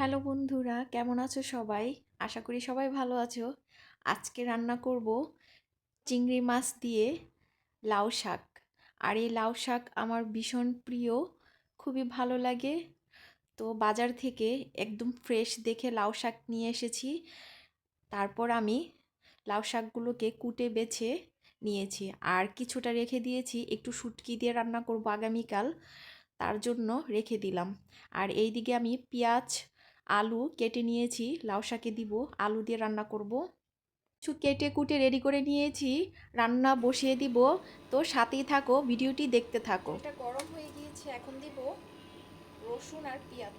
Hello বন্ধুরা, কেমন আছো সবাই? আশা করি সবাই ভালো আছো। আজকে রান্না করব চিংড়ি মাছ দিয়ে লাউ শাক। আর এই লাউ শাক আমার ভীষণ প্রিয়, খুবই ভালো লাগে। তো বাজার থেকে একদম ফ্রেশ দেখে লাউ শাক নিয়ে এসেছি। তারপর আমি লাউ শাকগুলোকে কুটে বেছে নিয়েছি। আর কিছুটা রেখে দিয়েছি, একটু শুটকি দিয়ে রান্না করব আগামীকাল। তার জন্য রেখে দিলাম। আর এই দিকে আমি পেঁয়াজ আলু কেটে নিয়েছি, লাউ শাকে দিব, আলু দিয়ে রান্না করব। কিছু কেটে কুটে রেডি করে নিয়েছি, রান্না বসিয়ে দিব। তো সাথেই থাকো, ভিডিওটি দেখতে থাকো। এটা গরম হয়ে গিয়েছে, এখন দিব রসুন আর পেঁয়াজ।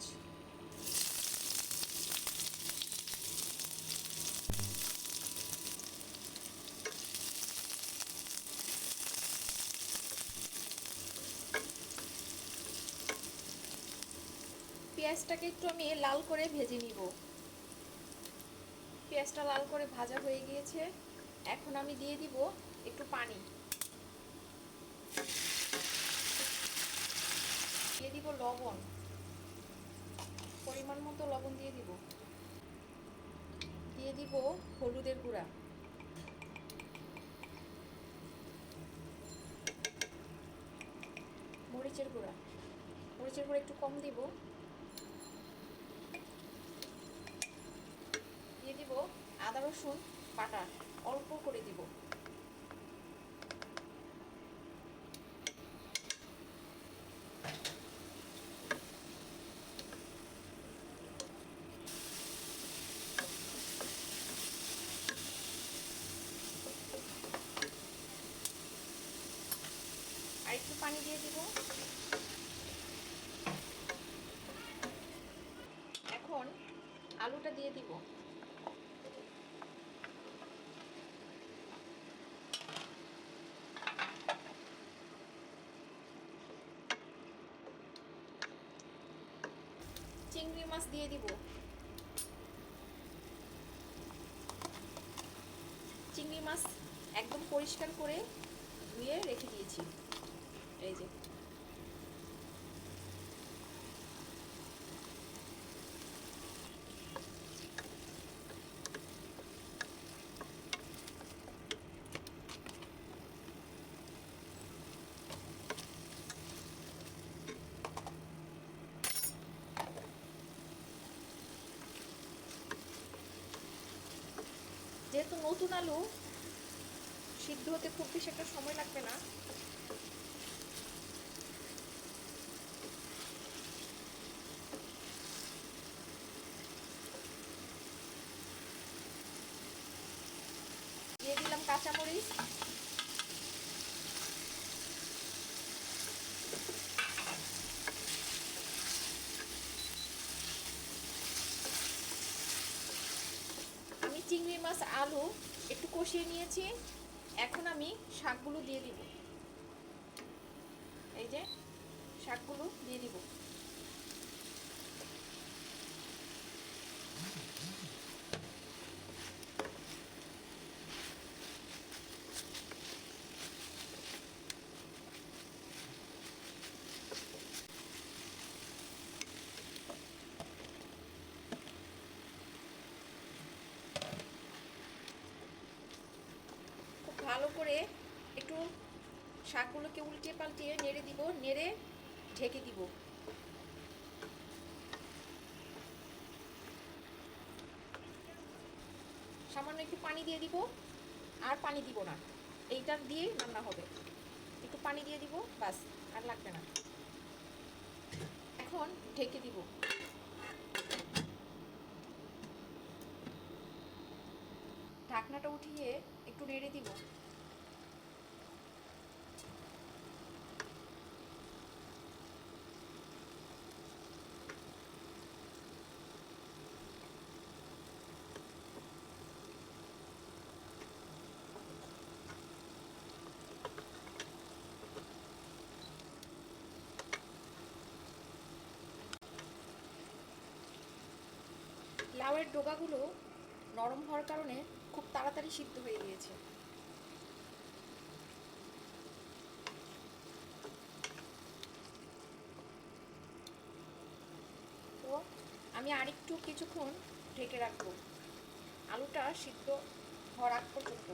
পেঁয়াজটাকে একটু আমি লাল করে ভেজে নিব। পেঁয়াজটা লাল করে ভাজা হয়ে গিয়েছে। এখন আমি দিয়ে দিব একটু পানি। দিয়ে দিব লবণ। পরিমাণ মতো লবণ দিয়ে দিব। দিয়ে দিব হলুদের গুঁড়া। মরিচের গুঁড়া। মরিচের গুঁড়া একটু কম দিব দিয়ে দিব আদা রসুন বাটা অল্প করে দিব। আর একটু পানি দিয়ে দিব। এখন আলুটা দিয়ে দিব। চিংড়ি মাছ দিয়ে দিব। চিংড়ি মাছ একদম পরিষ্কার করে ধুয়ে রেখে দিয়েছি এই যে যেহেতু নতুন আলু সিদ্ধ হতে খুব বেশি একটা সময় লাগবে না। দিয়ে দিলাম কাঁচামরিচ আমি চিংড়ি আলু একটু কষিয়ে নিয়েছি। এখন আমি শাকগুলো দিয়ে দিব। এই যে, শাকগুলো দিয়ে দিব খুব ভালো করে একটু শাকগুলোকে উল্টে পাল্টিয়ে নেড়ে দিব, নেড়ে ঢেকে দিব। সামান্য একটু পানি দিয়ে দিব, আর পানি দিব না। এইটা দিয়েই রান্না হবে। একটু পানি দিয়ে দিব, বাস, আর লাগবে না। এখন ঢেকে দিব। ঢাকনাটা উঠিয়ে একটু নেড়ে দিব। লাউয়ের ডোকাগুলো নরম হওয়ার কারণে খুব তাড়াতাড়ি সিদ্ধ হয়ে গিয়েছে। তো আমি আরেকটু কিছুক্ষণ ঢেকে রাখব। আলুটা সিদ্ধ হওয়ার আগ পর্যন্ত।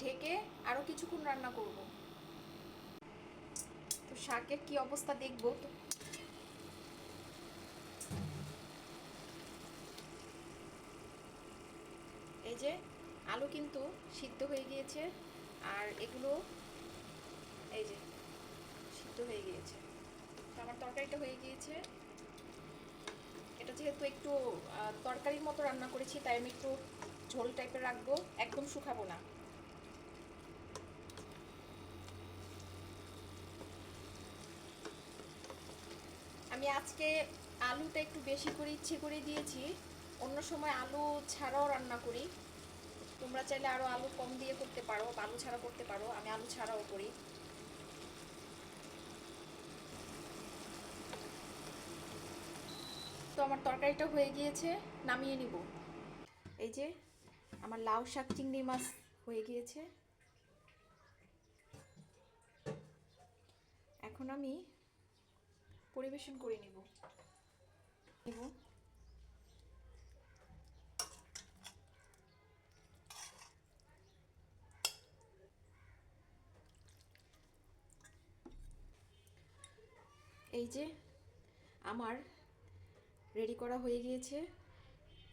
ঢেকে আরও কিছুক্ষণ রান্না করব। তো শাকের কি অবস্থা দেখব? তো এই যে আলু কিন্তু সিদ্ধ হয়ে গিয়েছে, আর এগুলো এই যে সিদ্ধ হয়ে গিয়েছে। তো আমার তরকারিটা হয়ে গিয়েছে। এটা যেহেতু একটু তরকারির মতো রান্না করেছি, তাই আমি একটু ঝোল টাইপের রাখব, একদম শুকাবো না। আমি আজকে আলুটা একটু বেশি করে ইচ্ছে করে দিয়েছি। অন্য সময় আলু ছাড়াও রান্না করি। তোমরা চাইলে আরও আলু কম দিয়ে করতে পারো, বা আলু ছাড়া করতে পারো, আমি আলু ছাড়াও করি। তো আমার তরকারিটা হয়ে গিয়েছে, নামিয়ে নিব। এই যে, আমার লাউ শাক চিংড়ি মাছ হয়ে গিয়েছে। এখন আমি পরিবেশন করে নিব। নিব। এই যে আমার রেডি করা হয়ে গিয়েছে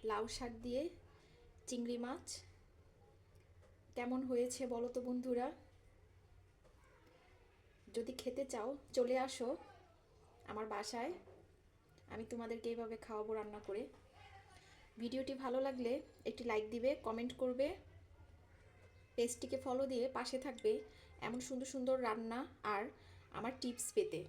লাউ শাক দিয়ে চিংড়ি মাছ। কেমন হয়েছে বলো তো বন্ধুরা? যদি খেতে চাও, চলে আসো আমার বাসায়। আমি তোমাদেরকে এইভাবে খাওয়াবো রান্না করে। ভিডিওটি ভালো লাগলে একটি লাইক দিবে কমেন্ট করবে। পেজটিকে ফলো দিয়ে পাশে থাকবে এমন সুন্দর সুন্দর রান্না আর আমার টিপস পেতে।